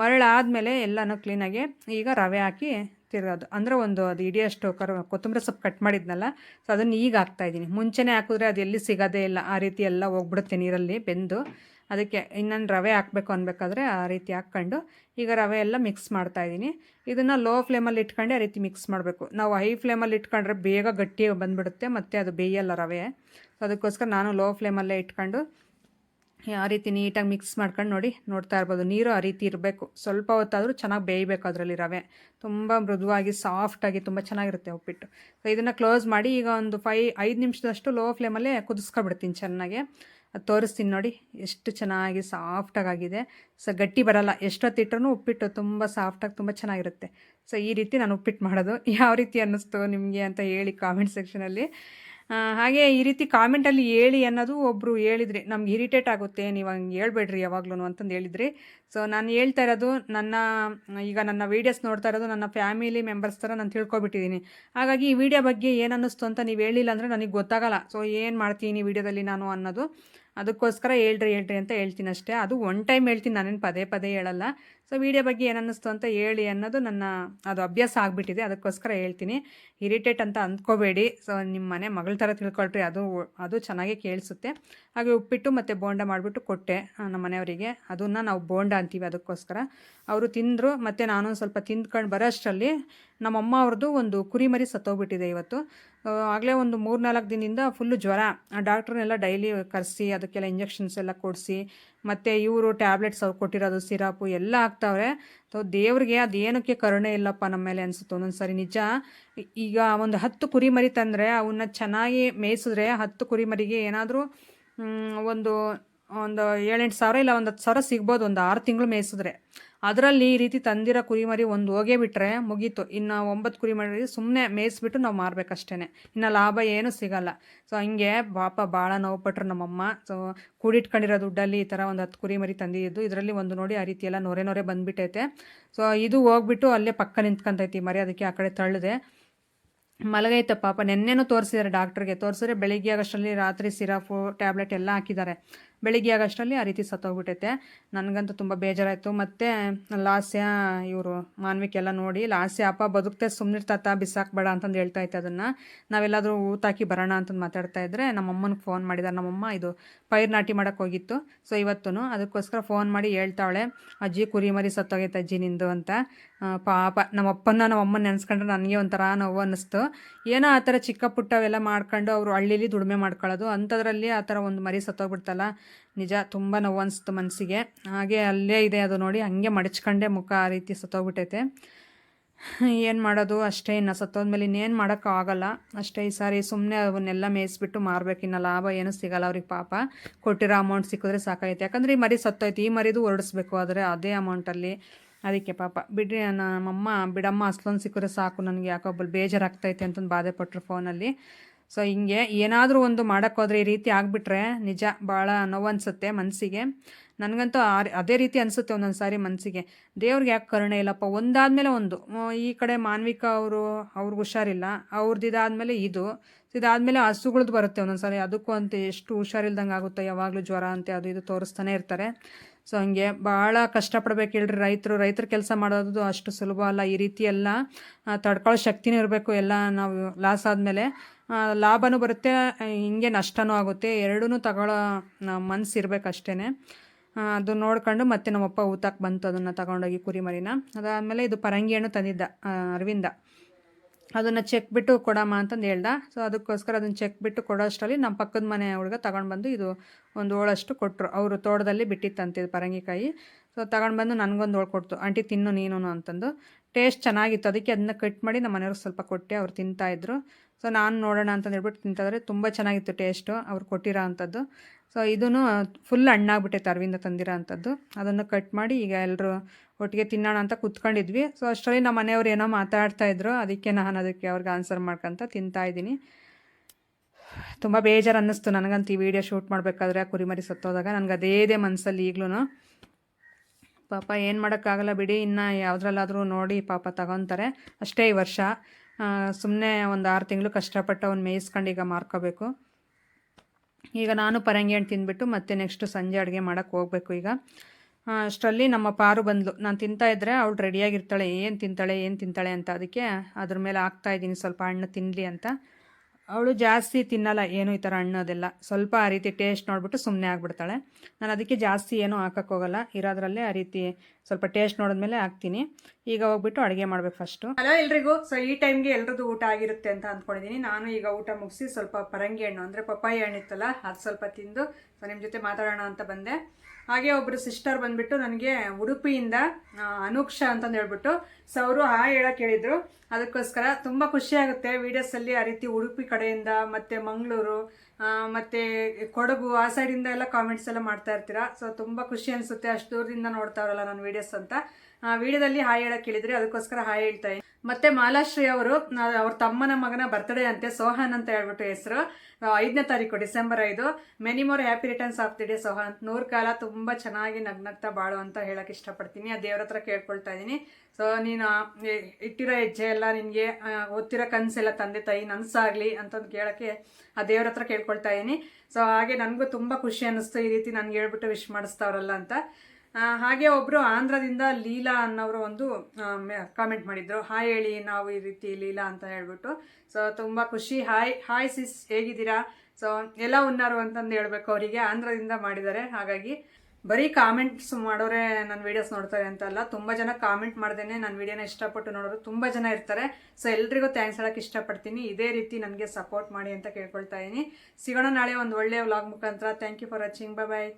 ಮರಳಾದಮೇಲೆ ಎಲ್ಲನೂ ಕ್ಲೀನಾಗಿ ಈಗ ರವೆ ಹಾಕಿ ತಿರ್ಗೋದು ಅಂದರೆ ಒಂದು ಅದು ಇಡಿಯಷ್ಟು ಕರ್, ಕೊತ್ತಂಬರಿ ಸೊಪ್ಪು ಕಟ್ ಮಾಡಿದ್ನಲ್ಲ ಸೊ ಅದನ್ನು ಈಗ ಹಾಕ್ತಾಯಿದ್ದೀನಿ ಮುಂಚೆನೇ ಹಾಕಿದ್ರೆ ಅದು ಎಲ್ಲಿ ಸಿಗೋದೇ ಇಲ್ಲ. ಆ ರೀತಿ ಎಲ್ಲ ಹೋಗ್ಬಿಡುತ್ತೆ ನೀರಲ್ಲಿ ಬೆಂದು. ಅದಕ್ಕೆ ಇನ್ನೊಂದು ರವೆ ಹಾಕಬೇಕು ಅನ್ಬೇಕಾದ್ರೆ ಆ ರೀತಿ ಹಾಕ್ಕೊಂಡು ಈಗ ರವೆ ಎಲ್ಲ ಮಿಕ್ಸ್ ಮಾಡ್ತಾಯಿದ್ದೀನಿ ಇದನ್ನು ಲೋ ಫ್ಲೇಮಲ್ಲಿ ಇಟ್ಕೊಂಡು ಆ ರೀತಿ ಮಿಕ್ಸ್ ಮಾಡಬೇಕು. ನಾವು ಹೈ ಫ್ಲೇಮಲ್ಲಿ ಇಟ್ಕೊಂಡ್ರೆ ಬೇಗ ಗಟ್ಟಿ ಬಂದುಬಿಡುತ್ತೆ, ಮತ್ತು ಅದು ಬೇಯಲ್ಲ ರವೆ. ಸೊ ಅದಕ್ಕೋಸ್ಕರ ನಾನು ಲೋ ಫ್ಲೇಮಲ್ಲೇ ಇಟ್ಕೊಂಡು ಆ ರೀತಿ ನೀಟಾಗಿ ಮಿಕ್ಸ್ ಮಾಡ್ಕೊಂಡು ನೋಡಿ ನೋಡ್ತಾ ಇರ್ಬೋದು. ನೀರು ಆ ರೀತಿ ಇರಬೇಕು. ಸ್ವಲ್ಪ ಹೊತ್ತಾದರೂ ಚೆನ್ನಾಗಿ ಬೇಯಬೇಕು ಅದರಲ್ಲಿ ರವೆ. ತುಂಬ ಮೃದುವಾಗಿ ಸಾಫ್ಟಾಗಿ ತುಂಬ ಚೆನ್ನಾಗಿರುತ್ತೆ ಉಪ್ಪಿಟ್ಟು. ಸೊ ಇದನ್ನು ಕ್ಲೋಸ್ ಮಾಡಿ ಈಗ ಒಂದು ಫೈ ಐದು ನಿಮಿಷದಷ್ಟು ಲೋ ಫ್ಲೇಮಲ್ಲೇ ಕುದಿಸ್ಕೊಬಿಡ್ತೀನಿ ಚೆನ್ನಾಗಿ. ಅದು ತೋರಿಸ್ತೀನಿ ನೋಡಿ. ಎಷ್ಟು ಚೆನ್ನಾಗಿ ಸಾಫ್ಟಾಗಿದೆ ಸೊ ಗಟ್ಟಿ ಬರಲ್ಲ. ಎಷ್ಟೊತ್ತಿಟ್ರೂ ಉಪ್ಪಿಟ್ಟು ತುಂಬ ಸಾಫ್ಟಾಗಿ ತುಂಬ ಚೆನ್ನಾಗಿರುತ್ತೆ. ಸೊ ಈ ರೀತಿ ನಾನು ಉಪ್ಪಿಟ್ಟು ಮಾಡೋದು. ಯಾವ ರೀತಿ ಅನ್ನಿಸ್ತು ನಿಮಗೆ ಅಂತ ಹೇಳಿ ಕಾಮೆಂಟ್ ಸೆಕ್ಷನಲ್ಲಿ ಹಾಗೆ ಈ ರೀತಿ ಕಾಮೆಂಟಲ್ಲಿ ಹೇಳಿ ಅನ್ನೋದು ಒಬ್ಬರು ಹೇಳಿದ್ರಿ, ನಮ್ಗೆ ಇರಿಟೇಟ್ ಆಗುತ್ತೆ, ನೀವು ಹಂಗೆ ಹೇಳ್ಬೇಡ್ರಿ ಯಾವಾಗ್ಲೂ ಅಂತಂದು ಹೇಳಿದ್ರಿ. ಸೊ ನಾನು ಹೇಳ್ತಾ ಇರೋದು ನನ್ನ, ಈಗ ನನ್ನ ವೀಡಿಯೋಸ್ ನೋಡ್ತಾ ಇರೋದು ನನ್ನ ಫ್ಯಾಮಿಲಿ ಮೆಂಬರ್ಸ್ ಥರ ನಾನು ತಿಳ್ಕೊಬಿಟ್ಟಿದ್ದೀನಿ ಹಾಗಾಗಿ ಈ ವಿಡಿಯೋ ಬಗ್ಗೆ ಏನು ಅನ್ನಿಸ್ತು ಅಂತ ನೀವು ಹೇಳಿಲ್ಲ ಅಂದರೆ ನನಗೆ ಗೊತ್ತಾಗಲ್ಲ. ಸೊ ಏನು ಮಾಡ್ತೀನಿ ವಿಡಿಯೋದಲ್ಲಿ ನಾನು ಅನ್ನೋದು. ಅದಕ್ಕೋಸ್ಕರ ಹೇಳ್ರಿ ಹೇಳ್ರಿ ಅಂತ ಹೇಳ್ತೀನಿ ಅಷ್ಟೇ ಅದು ಒನ್ ಟೈಮ್ ಹೇಳ್ತೀನಿ, ನಾನೇನು ಪದೇ ಪದೇ ಹೇಳಲ್ಲ. ಸೊ ವಿಡಿಯೋ ಬಗ್ಗೆ ಏನನ್ನಿಸ್ತು ಅಂತ ಹೇಳಿ ಅನ್ನೋದು ನನ್ನ, ಅದು ಅಭ್ಯಾಸ ಆಗಿಬಿಟ್ಟಿದೆ. ಅದಕ್ಕೋಸ್ಕರ ಹೇಳ್ತೀನಿ. ಇರಿಟೇಟ್ ಅಂತ ಅಂದ್ಕೋಬೇಡಿ. ಸೊ ನಿಮ್ಮ ಮನೆ ಮಗಳ ಥರ ತಿಳ್ಕೊಳ್ರಿ. ಅದು ಅದು ಚೆನ್ನಾಗಿ ಕೇಳಿಸುತ್ತೆ. ಹಾಗೆ ಉಪ್ಪಿಟ್ಟು ಮತ್ತು ಬೋಂಡ ಮಾಡಿಬಿಟ್ಟು ಕೊಟ್ಟೆ ನಮ್ಮ ಮನೆಯವರಿಗೆ. ಅದನ್ನು ನಾವು ಬೋಂಡ ಅಂತೀವಿ ಅದಕ್ಕೋಸ್ಕರ. ಅವರು ತಿಂದರು, ಮತ್ತು ನಾನು ಸ್ವಲ್ಪ ತಿಂದ್ಕೊಂಡು ಬರೋ ಅಷ್ಟರಲ್ಲಿ ನಮ್ಮಮ್ಮ ಅವ್ರದ್ದು ಒಂದು ಕುರಿಮರಿ ಸತ್ತೋಗ್ಬಿಟ್ಟಿದೆ ಇವತ್ತು. ಆಗಲೇ ಒಂದು ಮೂರು ನಾಲ್ಕು ದಿನದಿಂದ ಫುಲ್ಲು ಜ್ವರ. ಡಾಕ್ಟ್ರನ್ನೆಲ್ಲ ಡೈಲಿ ಕರೆಸಿ, ಅದಕ್ಕೆಲ್ಲ ಇಂಜೆಕ್ಷನ್ಸ್ ಎಲ್ಲ ಕೊಡಿಸಿ, ಮತ್ತು ಇವರು ಟ್ಯಾಬ್ಲೆಟ್ಸ್ ಅವ್ರು ಕೊಟ್ಟಿರೋದು ಸಿರಾಪು ಎಲ್ಲ ಆಗ್ತಾವ್ರೆ ಸೊ, ದೇವ್ರಿಗೆ ಅದೇನಕ್ಕೆ ಕರುಣೆ ಇಲ್ಲಪ್ಪ ನಮ್ಮ ಮೇಲೆ ಅನಿಸುತ್ತೆ. ಒಂದೊಂದು ಸಾರಿ ನಿಜ. ಈಗ ಒಂದು ಹತ್ತು ಕುರಿಮರಿ ತಂದರೆ, ಅವನ್ನ ಚೆನ್ನಾಗಿ ಮೇಯಿಸಿದ್ರೆ ಹತ್ತು ಕುರಿಮರಿಗೆ ಏನಾದರೂ ಒಂದು ಒಂದು ಏಳೆಂಟು ಸಾವಿರ ಇಲ್ಲ, ಒಂದು ಹತ್ತು ಸಾವಿರ ಸಿಗ್ಬೋದು, ಒಂದು ಆರು ತಿಂಗಳು ಮೇಯಿಸಿದ್ರೆ. ಅದರಲ್ಲಿ ಈ ರೀತಿ ತಂದಿರೋ ಕುರಿಮರಿ ಒಂದು ಹೋಗೇ ಬಿಟ್ಟರೆ ಮುಗೀತು. ಇನ್ನು ಒಂಬತ್ತು ಕುರಿಮರಿ ಸುಮ್ಮನೆ ಮೇಯಿಸ್ಬಿಟ್ಟು ನಾವು ಮಾರಬೇಕಷ್ಟೇ ಇನ್ನು ಲಾಭ ಏನೂ ಸಿಗಲ್ಲ. ಸೊ ಹಂಗೆ ಪಾಪ ಭಾಳ ನೋವು ಪಟ್ಟರು ನಮ್ಮಮ್ಮ. ಸೊ ಕೂಡಿಟ್ಕೊಂಡಿರೋ ದುಡ್ಡಲ್ಲಿ ಈ ಥರ ಒಂದು ಹತ್ತು ಕುರಿಮರಿ ತಂದಿದ್ದು. ಇದರಲ್ಲಿ ಒಂದು ನೋಡಿ ಆ ರೀತಿ ಎಲ್ಲ ನೊರೆ ನೊರೆ ಬಂದುಬಿಟ್ಟೈತೆ. ಸೊ ಇದು ಹೋಗ್ಬಿಟ್ಟು ಅಲ್ಲೇ ಪಕ್ಕ ನಿಂತ್ಕೊಂತೈತಿ ಮರಿ ಅದಕ್ಕೆ ಆ ಕಡೆ ತಳ್ಳದೆ. ಮಲಗೈತೆ ಪಾಪ. ನೆನ್ನೆನೂ ತೋರಿಸಿದ್ದಾರೆ ಡಾಕ್ಟ್ರಿಗೆ. ತೋರಿಸಿದ್ರೆ ಬೆಳಿಗ್ಗೆ ಆಗಷ್ಟರಲ್ಲಿ ರಾತ್ರಿ ಸಿರಫು, ಟ್ಯಾಬ್ಲೆಟ್ ಎಲ್ಲ ಹಾಕಿದ್ದಾರೆ. ಬೆಳಿಗ್ಗೆ ಆಗೋಷ್ಟರಲ್ಲಿ ಆ ರೀತಿ ಸತ್ತೋಗ್ಬಿಟ್ಟೈತೆ. ನನಗಂತೂ ತುಂಬ ಬೇಜಾರಾಯಿತು. ಮತ್ತು ಲಾಸ್ಯ ಇವರು ಮಾನ್ವಿಕೆಲ್ಲ ನೋಡಿ, ಲಾಸ್ಯ ಅಪ್ಪ ಬದುಕ್ತೆ ಸುಮ್ಮನಿರ್ತಾತ ಬಿಸಾಕ್ಬೇಡ ಅಂತಂದು ಹೇಳ್ತಾ ಇತ್ತು ಅದನ್ನು. ನಾವೆಲ್ಲಾದರೂ ಊತಾಕಿ ಬರೋಣ ಅಂತಂದು ಮಾತಾಡ್ತಾ ಇದ್ದರೆ ನಮ್ಮಮ್ಮನಿಗೆ ಫೋನ್ ಮಾಡಿದ್ದಾರೆ ನಮ್ಮಮ್ಮ ಇದು ಪೈರ್ ನಾಟಿ ಮಾಡೋಕ್ಕೆ ಹೋಗಿತ್ತು. ಸೊ ಇವತ್ತು ಅದಕ್ಕೋಸ್ಕರ ಫೋನ್ ಮಾಡಿ ಹೇಳ್ತಾವಳೆ ಅಜ್ಜಿ, ಕುರಿ ಮರಿ ಸತ್ತೋಗೈತೆ ಅಜ್ಜಿ ನಿಂದು ಅಂತ. ಪಾಪ ನಮ್ಮಪ್ಪನ ನಮ್ಮಮ್ಮನ ನೆನೆಸ್ಕೊಂಡ್ರೆ ನನಗೆ ಒಂಥರ ನೋವು ಅನ್ನಿಸ್ತು. ಏನೋ ಆ ಥರ ಚಿಕ್ಕ ಪುಟ್ಟವೆಲ್ಲ ಮಾಡ್ಕೊಂಡು ಅವರು ಹಳ್ಳಿಲಿ ದುಡಿಮೆ ಮಾಡ್ಕೊಳ್ಳೋದು. ಅಂಥದ್ರಲ್ಲಿ ಆ ಥರ ಒಂದು ಮರಿ ಸತ್ತೋಗ್ಬಿಡ್ತಲ್ಲ. ನಿಜ ತುಂಬ ನೋವು ಅನಿಸ್ತು ಮನಸ್ಸಿಗೆ ಹಾಗೆ ಅಲ್ಲೇ ಇದೆ ಅದು ನೋಡಿ, ಹಂಗೆ ಮಡಚ್ಕೊಂಡೆ ಮುಖ ಆ ರೀತಿ ಸತ್ತೋಗ್ಬಿಟ್ಟೈತೆ. ಏನು ಮಾಡೋದು? ಅಷ್ಟೇ ಇನ್ನು ಸತ್ತೋದ್ಮೇಲೆ ಇನ್ನೇನು ಮಾಡೋಕ್ಕಾಗಲ್ಲ ಅಷ್ಟೇ ಈ ಸಾರಿ ಸುಮ್ಮನೆ ಅವನ್ನೆಲ್ಲ ಮೇಯಿಸ್ಬಿಟ್ಟು ಮಾರ್ಬೇಕು. ಇನ್ನು ಲಾಭ ಏನು ಸಿಗಲ್ಲ ಅವ್ರಿಗೆ ಪಾಪ. ಕೊಟ್ಟಿರೋ ಅಮೌಂಟ್ ಸಿಕ್ಕಿದ್ರೆ ಸಾಕಾಗುತ್ತೆ ಯಾಕಂದರೆ ಈ ಮರಿ ಸತ್ತೋಯ್ತು. ಈ ಮರಿದು ಹೊರಡಿಸ್ಬೇಕು ಆದರೆ ಅದೇ ಅಮೌಂಟಲ್ಲಿ ಅದಕ್ಕೆ ಪಾಪ. ಬಿಡ್ರಿ ನಮ್ಮಮ್ಮ, ಬಿಡಮ್ಮ ಅಷ್ಟೊಂದು ಸಿಕ್ಕರೆ ಸಾಕು. ನನಗೆ ಯಾಕೊಬ್ಬರು ಬೇಜಾರಾಗ್ತೈತೆ ಅಂತಂದು ಬಾಧೆ ಪಟ್ಟರು ಫೋನಲ್ಲಿ ಸೊ ಹಿಂಗೆ ಏನಾದರೂ ಒಂದು ಮಾಡೋಕ್ಕೋದ್ರೆ ಈ ರೀತಿ ಆಗಿಬಿಟ್ರೆ ನಿಜ ಭಾಳ ನೋವು ಅನಿಸುತ್ತೆ ಮನಸ್ಸಿಗೆ ನನಗಂತೂ ಅದೇ ರೀತಿ ಅನಿಸುತ್ತೆ ಒಂದೊಂದು ಸಾರಿ ಮನಸ್ಸಿಗೆ ದೇವ್ರಿಗೆ ಯಾಕೆ ಕರುಣೆ ಇಲ್ಲಪ್ಪ? ಒಂದಾದಮೇಲೆ ಒಂದು. ಈ ಕಡೆ ಮಾನವಿಕ ಅವರು, ಅವ್ರಿಗೆ ಹುಷಾರಿಲ್ಲ. ಅವ್ರದ್ದು ಇದಾದಮೇಲೆ ಇದು. ಇದಾದಮೇಲೆ ಹಸುಗಳ್ದು ಬರುತ್ತೆ ಒಂದೊಂದು ಸಾರಿ ಅದಕ್ಕೂ ಅಂತ ಎಷ್ಟು ಹುಷಾರಿಲ್ದಂಗೆ ಆಗುತ್ತೆ. ಯಾವಾಗಲೂ ಜ್ವರ ಅಂತೆ ಅದು ಇದು ತೋರಿಸ್ತಾನೆ ಇರ್ತಾರೆ. ಸೊ ಹಂಗೆ ಭಾಳ ಕಷ್ಟಪಡ್ಬೇಕು ಹೇಳ್ರಿ ರೈತರು. ರೈತರ ಕೆಲಸ ಮಾಡೋದು ಅಷ್ಟು ಸುಲಭ ಅಲ್ಲ. ಈ ರೀತಿ ಎಲ್ಲ ತಡ್ಕೊಳ್ಳೋ ಶಕ್ತಿನೂ ಇರಬೇಕು. ಎಲ್ಲ ನಾವು ಲಾಸ್ ಆದಮೇಲೆ ಲಾಭನೂ ಬರುತ್ತೆ ಹಿಂಗೆ ನಷ್ಟನೂ ಆಗುತ್ತೆ. ಎರಡೂ ತಗೊಳ್ಳೋ ಮನ್ಸು ಇರಬೇಕು ಅಷ್ಟೇ ಅದು ನೋಡ್ಕೊಂಡು ಮತ್ತೆ ನಮ್ಮಪ್ಪ ಊತಕ್ಕೆ ಬಂತು, ಅದನ್ನು ತಗೊಂಡೋಗಿ ಕುರಿಮರಿನ. ಅದಾದಮೇಲೆ ಇದು ಪರಂಗಿ ಹಣ್ಣು ತಂದಿದ್ದ ಅರವಿಂದ. ಅದನ್ನು ಚೆಕ್ ಬಿಟ್ಟು ಕೊಡಮ್ಮ ಅಂತಂದು ಹೇಳ್ದ. ಸೊ ಅದಕ್ಕೋಸ್ಕರ ಅದನ್ನು ಚೆಕ್ ಬಿಟ್ಟು ಕೊಡೋ ಅಷ್ಟರಲ್ಲಿ ನಮ್ಮ ಪಕ್ಕದ ಮನೆ ಹುಡುಗ ತಗೊಂಡು ಬಂದು ಇದು ಒಂದು ಓಳಷ್ಟು ಕೊಟ್ಟರು ಅವರು ತೋಟದಲ್ಲಿ ಬಿಟ್ಟಿತ್ತಂತೆ ಇದು ಪರಂಗಿಕಾಯಿ. ಸೊ ತಗೊಂಡು ಬಂದು ನನಗೊಂದು ಓಳು ಕೊಡ್ತು. ಆಂಟಿ, ತಿನ್ನು ನೀನು ಅಂತಂದು. ಟೇಸ್ಟ್ ಚೆನ್ನಾಗಿತ್ತು. ಅದಕ್ಕೆ ಅದನ್ನ ಕಟ್ ಮಾಡಿ ನಮ್ಮ ಮನೆಯವ್ರಿಗೆ ಸ್ವಲ್ಪ ಕೊಟ್ಟೆ. ಅವ್ರು ತಿಂತಾಯಿದ್ರು ಸೊ ನಾನು ನೋಡೋಣ ಅಂತಂದು ಹೇಳ್ಬಿಟ್ಟು ತಿಂತಾಯಿದ್ರೆ ತುಂಬ ಚೆನ್ನಾಗಿತ್ತು ಟೇಸ್ಟು ಅವ್ರು ಕೊಟ್ಟಿರೋ ಅಂಥದ್ದು ಸೊ ಇದೂ ಫುಲ್ ಹಣ್ಣಾಗ್ಬಿಟ್ಟೈತೆ ಅರವಿಂದ ತಂದಿರೋ ಅಂಥದ್ದು ಅದನ್ನು ಕಟ್ ಮಾಡಿ ಈಗ ಎಲ್ಲರೂ ಒಟ್ಟಿಗೆ ತಿನ್ನೋಣ ಅಂತ ಕುತ್ಕೊಂಡಿದ್ವಿ. ಸೊ ಅಷ್ಟರಲ್ಲಿ ನಮ್ಮ ಮನೆಯವ್ರು ಏನೋ ಮಾತಾಡ್ತಾ ಇದ್ರು. ಅದಕ್ಕೆ ನಾನು ಅದಕ್ಕೆ ಅವ್ರಿಗೆ ಆನ್ಸರ್ ಮಾಡ್ಕೊಂತ ತಿಂತಾ ಇದ್ದೀನಿ. ತುಂಬ ಬೇಜಾರು ಅನ್ನಿಸ್ತು ನನಗಂತೂ ಈ ವಿಡಿಯೋ ಶೂಟ್ ಮಾಡಬೇಕಾದ್ರೆ ಆ ಕುರಿಮರಿ ಸತ್ತೋದಾಗ. ನನಗೆ ಅದೇ ಇದೆ ಮನಸ್ಸಲ್ಲಿ ಈಗಲೂ ಪಾಪ ಏನು ಮಾಡೋಕ್ಕಾಗಲ್ಲ ಬಿಡಿ. ಇನ್ನು ಯಾವುದ್ರಲ್ಲಾದರೂ ನೋಡಿ ಪಾಪ ತಗೊತಾರೆ. ಅಷ್ಟೇ ಈ ವರ್ಷ. ಸುಮ್ಮನೆ ಒಂದು ಆರು ತಿಂಗಳು ಕಷ್ಟಪಟ್ಟು ಅವ್ನು ಮೇಯಿಸ್ಕೊಂಡು ಈಗ ಮಾರ್ಕೋಬೇಕು. ಈಗ ನಾನು ಪರಂಗಿ ಹಣ್ಣು ತಿಂದ್ಬಿಟ್ಟು ಮತ್ತೆ ನೆಕ್ಸ್ಟ್ ಸಂಜೆ ಅಡುಗೆ ಮಾಡೋಕ್ಕೆ ಹೋಗಬೇಕು ಈಗ. ಅಷ್ಟರಲ್ಲಿ ನಮ್ಮ ಪಾರು ಬಂದಳು ನಾನು ತಿಂತಾ ಇದ್ದರೆ ಅವಳು ರೆಡಿಯಾಗಿರ್ತಾಳೆ ಏನು ತಿಂತಾಳೆ ಏನು ತಿಂತಾಳೆ ಅಂತ ಅದಕ್ಕೆ ಅದ್ರ ಮೇಲೆ ಹಾಕ್ತಾ ಇದ್ದೀನಿ. ಸ್ವಲ್ಪ ಹಣ್ಣು ತಿನ್ನಲಿ ಅಂತ. ಅವಳು ಜಾಸ್ತಿ ತಿನ್ನಲ್ಲ, ಏನು ಈ ಥರ ಹಣ್ಣು ಅದೆಲ್ಲ ಸ್ವಲ್ಪ ಆ ರೀತಿ ಟೇಸ್ಟ್ ನೋಡಿಬಿಟ್ಟು ಸುಮ್ಮನೆ ಆಗಿಬಿಡ್ತಾಳೆ. ನಾನು ಅದಕ್ಕೆ ಜಾಸ್ತಿ ಏನೂ ಹಾಕೋಕ್ಕೋಗಲ್ಲ ಇರೋದ್ರಲ್ಲೇ ಆ ರೀತಿ ಸ್ವಲ್ಪ ಟೇಸ್ಟ್ ನೋಡಿದ್ಮೇಲೆ ಹಾಕ್ತೀನಿ. ಈಗ ಹೋಗ್ಬಿಟ್ಟು ಅಡುಗೆ ಮಾಡ್ಬೇಕು ಫಸ್ಟು ಹಲೋ ಎಲ್ರಿಗೂ. ಸೊ ಈ ಟೈಮ್ಗೆ ಎಲ್ರದ್ದು ಊಟ ಆಗಿರುತ್ತೆ ಅಂತ ಅಂದ್ಕೊಂಡಿದ್ದೀನಿ ನಾನು ಈಗ ಊಟ ಮುಗಿಸಿ ಸ್ವಲ್ಪ ಪರಂಗಿ ಹಣ್ಣು, ಅಂದರೆ ಪಪ್ಪಾಯಿ ಹಣ್ಣು ಇತ್ತಲ್ಲ, ಅದು ಸ್ವಲ್ಪ ತಿಂದು ಸೊ ನಿಮ್ಮ ಜೊತೆ ಮಾತಾಡೋಣ ಅಂತ ಬಂದೆ. ಹಾಗೆ ಒಬ್ಬರು ಸಿಸ್ಟರ್ ಬಂದ್ಬಿಟ್ಟು ನನಗೆ ಉಡುಪಿಯಿಂದ ಅನುಕ್ಷ ಅಂತಂದು ಹೇಳ್ಬಿಟ್ಟು ಸೊ ಅವರು ಹಾಯ್ ಹೇಳಕ್ಕೆ ಹೇಳಿದರು. ಅದಕ್ಕೋಸ್ಕರ ತುಂಬ ಖುಷಿಯಾಗುತ್ತೆ ವೀಡಿಯೋಸಲ್ಲಿ ಆ ರೀತಿ ಉಡುಪಿ ಕಡೆಯಿಂದ ಮತ್ತು ಮಂಗಳೂರು ಮತ್ತು ಕೊಡಗು ಆ ಸೈಡಿಂದ ಎಲ್ಲ ಕಾಮೆಂಟ್ಸ್ ಎಲ್ಲ ಮಾಡ್ತಾ ಇರ್ತೀರಾ? ಸೊ ತುಂಬ ಖುಷಿ ಅನಿಸುತ್ತೆ. ಅಷ್ಟು ದೂರದಿಂದ ನೋಡ್ತಾರಲ್ಲ ನನ್ನ ವೀಡಿಯೋಸ್ ಅಂತ. ವೀಡಿಯೋದಲ್ಲಿ ಹಾಯ್ ಹೇಳಕ್ಕೆ ಹೇಳಿದ್ರಿ ಅದಕ್ಕೋಸ್ಕರ ಹಾಯ್ ಹೇಳ್ತಾ. ಮತ್ತೆ ಮಾಲಾಶ್ರೀ ಅವರು ಅವ್ರ ತಮ್ಮನ ಮಗನ ಬರ್ತ್ಡೇ ಅಂತೆ, ಸೋಹನ್ ಅಂತ ಹೇಳ್ಬಿಟ್ಟು ಹೆಸರು. ಐದನೇ ತಾರೀಕು, ಡಿಸೆಂಬರ್ ಐದು. Many more happy returns of the day Sohan. ನೂರು ಕಾಲ ತುಂಬ ಚೆನ್ನಾಗಿ ನಗ್ನಗ್ತಾ ಬಾಳು ಅಂತ ಹೇಳಕ್ ಇಷ್ಟಪಡ್ತೀನಿ. ಆ ದೇವ್ರ ಹತ್ರ ಕೇಳ್ಕೊಳ್ತಾ ಇದ್ದೀನಿ ಸೊ ನೀನು ಇಟ್ಟಿರೋ ಹೆಜ್ಜೆ ಎಲ್ಲ ನಿನಗೆ ಓದ್ತಿರೋ ಕನಸೆಲ್ಲ ತಂದೆ ತಾಯಿ ನನ್ಸಾಗ್ಲಿ ಅಂತಂದು ಕೇಳೋಕ್ಕೆ ಆ ದೇವ್ರ ಹತ್ರ ಕೇಳ್ಕೊಳ್ತಾ ಇದ್ದೀನಿ ಸೊ ಹಾಗೆ ನನಗೂ ತುಂಬ ಖುಷಿ ಅನ್ನಿಸ್ತು. ಈ ರೀತಿ ನನ್ಗೆ ಹೇಳ್ಬಿಟ್ಟು ವಿಶ್ ಮಾಡಿಸ್ತಾವ್ರಲ್ಲ ಅಂತ. ಹಾಗೆ ಒಬ್ಬರು ಆಂಧ್ರದಿಂದ ಲೀಲಾ ಅನ್ನೋರು ಒಂದು ಕಾಮೆಂಟ್ ಮಾಡಿದ್ರು. ಹಾಯ್ ಹೇಳಿ, ನಾವು ಈ ರೀತಿ ಲೀಲಾ ಅಂತ ಹೇಳ್ಬಿಟ್ಟು. ಸೊ ತುಂಬ ಖುಷಿ. ಹಾಯ್ ಹಾಯ್ ಸಿಸ್ ಹೇಗಿದ್ದೀರಾ? ಸೊ ಎಲ್ಲ ಉನ್ನಾರು ಅಂತಂದು ಹೇಳಬೇಕು ಅವರಿಗೆ. ಆಂಧ್ರದಿಂದ ಮಾಡಿದ್ದಾರೆ. ಹಾಗಾಗಿ ಬರೀ ಕಾಮೆಂಟ್ಸ್ ಮಾಡೋರೆ ನನ್ನ ವೀಡಿಯೋಸ್ ನೋಡ್ತಾರೆ ಅಂತ ಅಲ್ಲ ತುಂಬ ಜನ ಕಾಮೆಂಟ್ ಮಾಡ್ದೇನೆ ನನ್ನ ವೀಡಿಯೋನ ಇಷ್ಟಪಟ್ಟು ನೋಡೋರು ತುಂಬ ಜನ ಇರ್ತಾರೆ. ಸೊ ಎಲ್ರಿಗೂ ಥ್ಯಾಂಕ್ಸ್ ಹೇಳಕ್ಕೆ ಇಷ್ಟಪಡ್ತೀನಿ. ಇದೇ ರೀತಿ ನನಗೆ ಸಪೋರ್ಟ್ ಮಾಡಿ ಅಂತ ಕೇಳ್ಕೊಳ್ತಾ ಇದ್ದೀನಿ. ಸಿಗೋಣ ನಾಳೆ ಒಂದು ಒಳ್ಳೆಯ ವ್ಲಾಗ್ ಮುಖಾಂತರ. Thank you for watching bye